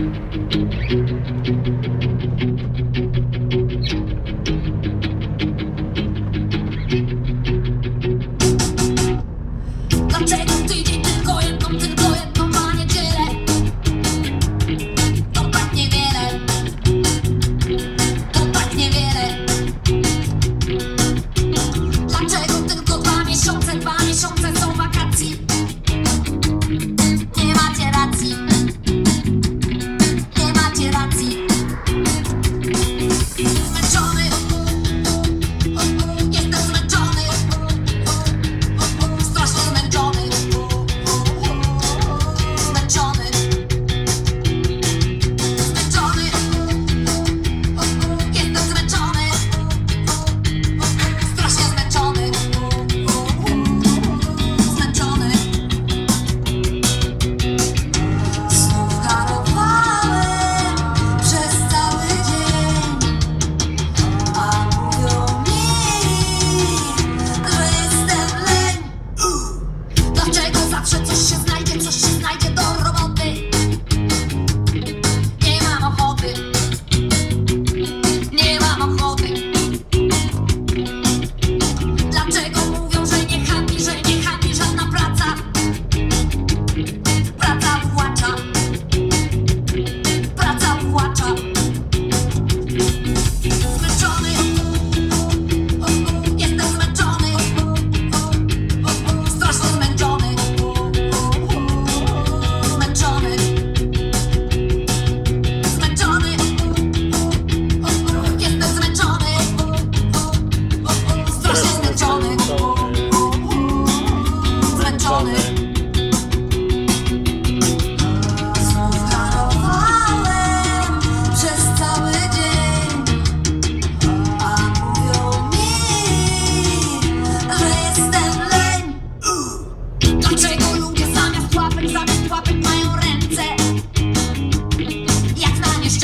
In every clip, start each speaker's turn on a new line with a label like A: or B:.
A: Música Zawsze coś się znajdzie.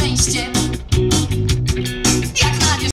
A: szczęście.